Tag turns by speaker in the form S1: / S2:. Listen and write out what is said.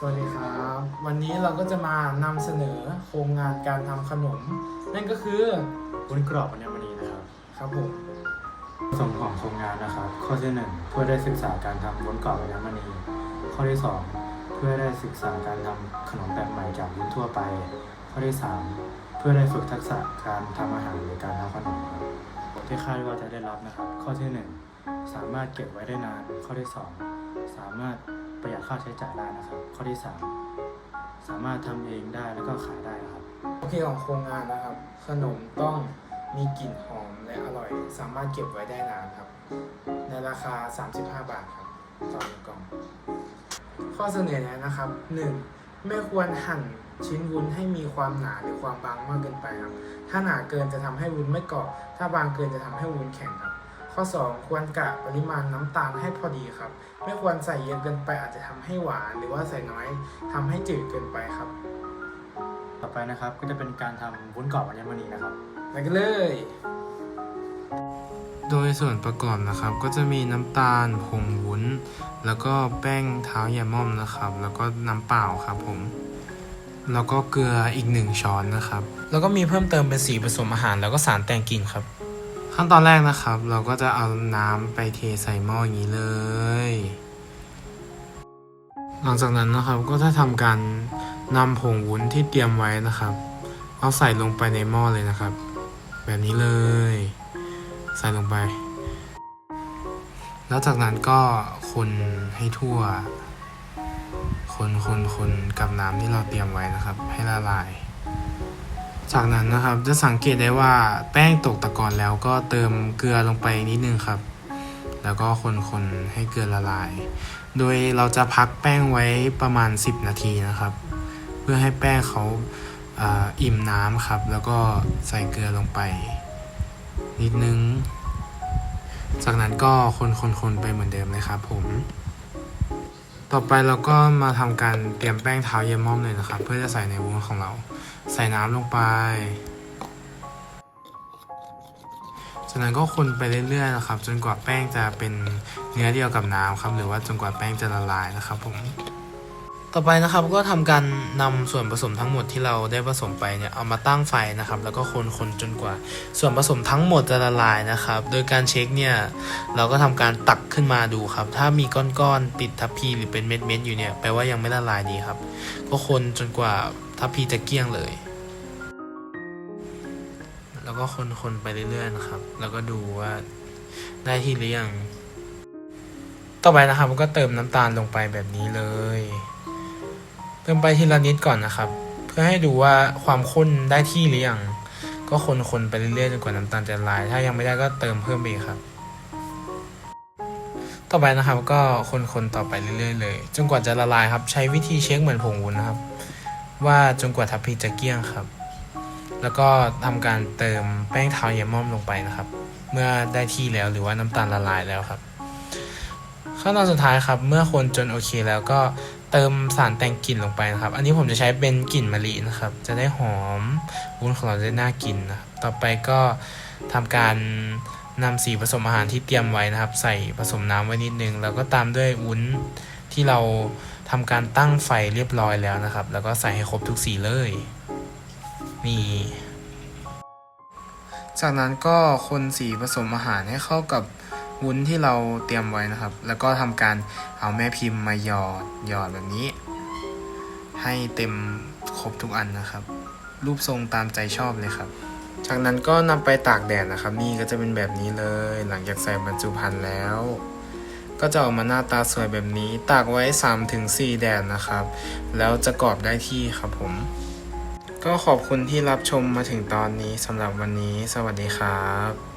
S1: สวัสดีครับ วันนี้เราก็จะมานำเสนอโครงงานการทำขนม นั่นก็คือ
S2: วุ้นกรอบอัญมณีนะครับ
S1: ครับผม
S2: ส่วนของโครงงานนะครับ ข้อที่หนึ่งเพื่อได้ศึกษาการทำวุ้นกรอบอัญมณีข้อที่สองเพื่อได้ศึกษาการทำขนมแบบใหม่จากวุ้นทั่วไป ข้อที่สามเพื่อได้ฝึกทักษะการทำอาหารหรือการทำขนมครับที่คาดว่าจะได้รับนะครับ ข้อที่หนึ่งสามารถเก็บไว้ได้นาน ข้อที่สองสามารถ ประหยัดค่าใช้จ่ายได้นะครับ ข้อที่สามสามารถทำเองได้แล้วก็ขายได้นะครับ
S1: โอเคของโครงงานนะครับ ขนมต้องมีกลิ่นหอมและอร่อย สามารถเก็บไว้ได้นานครับ ในราคา 35 บาทครับต่อหนึ่งกล่อง ข้อเสนอแนะนะครับ 1. ไม่ควรหั่นชิ้นวุ้นให้มีความหนาหรือความบางมากเกินไปครับ ถ้าหนาเกินจะทำให้วุ้นไม่กรอบ ถ้าบางเกินจะทำให้วุ้นแข็งครับ ข้อ 2 ควรกะปริมาณน้ำตาลให้พอดีครับ ไม่ควรใส่เยอะเกินไปอาจจะทำให้หวาน หรือว่าใส่น้อยทำให้จืดเกินไปครับ
S2: ต่อไปนะครับก็จะเป็นการทำวุ้นกรอบอัญมณีนะครับ
S1: ไปกันเลย โดยส่วนประกอบนะครับ ก็จะมีน้ำตาลผงวุ้น แล้วก็แป้งเท้ายาม่อมนะครับ แล้วก็น้ำเปล่าครับผมแล้วก็เกลืออีกหนึ่งช้อนนะครับ แล้วก็มีเพิ่มเติมเป็นสีผสมอาหารแล้วก็สารแต่งกลิ่นครับ ขั้นตอนแรกนะครับ เราก็จะเอาน้ำไปเทใส่หม้ออย่างนี้เลย หลังจากนั้นนะครับก็จะทำการนำผงวุ้นที่เตรียมไว้นะครับ เอาใส่ลงไปในหม้อเลยนะครับ แบบนี้เลย ใส่ลงไป แล้วจากนั้นก็คนให้ทั่ว คนคนคนกับน้ำที่เราเตรียมไว้นะครับ ให้ละลาย จากนั้นนะครับจะสังเกตได้ว่าแป้งตกตะกอนแล้วก็เติมเกลือลงไปนิดนึงครับ แล้วก็คนคนให้เกลือละลาย โดยเราจะพักแป้งไว้ประมาณ 10 นาทีนะครับ เพื่อให้แป้งเขาอ่าอิ่มน้ำครับ แล้วก็ใส่เกลือลงไป นิดนึง จากนั้นก็คนคนคนไปเหมือนเดิมเลยครับผมต่อไปเราก็มาทำการเตรียมแป้งเท้าเยมม่อมเลยนะครับ เพื่อจะใส่ในวุ้นของเรา ใส่น้ำลงไป จากนั้นก็คนไปเรื่อยๆนะครับ จนกว่าแป้งจะเป็นเนื้อเดียวกับน้ำครับ หรือว่าจนกว่าแป้งจะละลายนะครับผมต่อไปนะครับก็ทำการนำส่วนผสมทั้งหมดที่เราได้ผสมไปเนี่ยเอามาตั้งไฟนะครับ แล้วก็คนๆจนกว่า ส่วนผสมทั้งหมดจะละลายนะครับ โดยการเช็คเนี่ยเราก็ทำการตักขึ้นมาดูครับ ถ้ามีก้อนๆติดทัพพีหรือเป็นเม็ดๆอยู่เนี่ยแปลว่ายังไม่ละลายดีครับ ก็คนจนกว่า ทัพพีจะเกี้ยงเลย แล้วก็คนๆไปเรื่อยๆนะครับ แล้วก็ดูว่าได้ที่หรือยัง ต่อไปนะครับก็เติมน้ำตาลลงไปแบบนี้เลย เติมไปทีละนิดก่อนนะครับ เพื่อให้ดูว่าความข้นได้ที่หรือยัง ก็คนๆไปเรื่อยๆจนกว่าน้ำตาลจะละลาย ถ้ายังไม่ได้ก็เติมเพิ่มไปครับต่อไปนะครับก็คนๆต่อไปเรื่อยๆเลยจนกว่าจะละลายครับ ใช้วิธีเช็คเหมือนผงวุ้นนะครับ ว่าจนกว่าทัพพีจะเกี้ยงครับ แล้วก็ทำการเติมแป้งเท้าเยม่อมลงไปนะครับ เมื่อได้ที่แล้วหรือว่าน้ำตาลละลายแล้วครับขั้นตอนสุดท้ายครับ เมื่อคนจนโอเคแล้วก็เติมสารแต่งกลิ่นลงไปนะครับ อันนี้ผมจะใช้เป็นกลิ่นมะลินะครับ จะได้หอมวุ้นของเราได้น่ากินนะครับต่อไปก็ทำการนำสีผสมอาหารที่เตรียมไว้นะครับ ใส่ผสมน้ำไว้นิดนึง แล้วก็ตามด้วยวุ้นที่เรา ทำการตั้งไฟเรียบร้อยแล้วนะครับ แล้วก็ใส่ให้ครบทุกสีเลย นี่ จากนั้นก็คนสีผสมอาหารให้เข้ากับวุ้นที่เราเตรียมไว้นะครับ แล้วก็ทำการเอาแม่พิมพ์มาหยอดหยอดแบบนี้ ให้เต็มครบทุกอันนะครับ รูปทรงตามใจชอบเลยครับ จากนั้นก็นำไปตากแดดนะครับ นี่ก็จะเป็นแบบนี้เลย หลังจากใส่บรรจุภัณฑ์แล้ว ก็จะออกมาหน้าตาสวยแบบนี้ ตากไว้ 3-4 แดดนะครับ แล้วจะกรอบได้ที่ครับผม ก็ขอบคุณที่รับชมมาถึงตอนนี้สำหรับวันนี้ สวัสดีครับ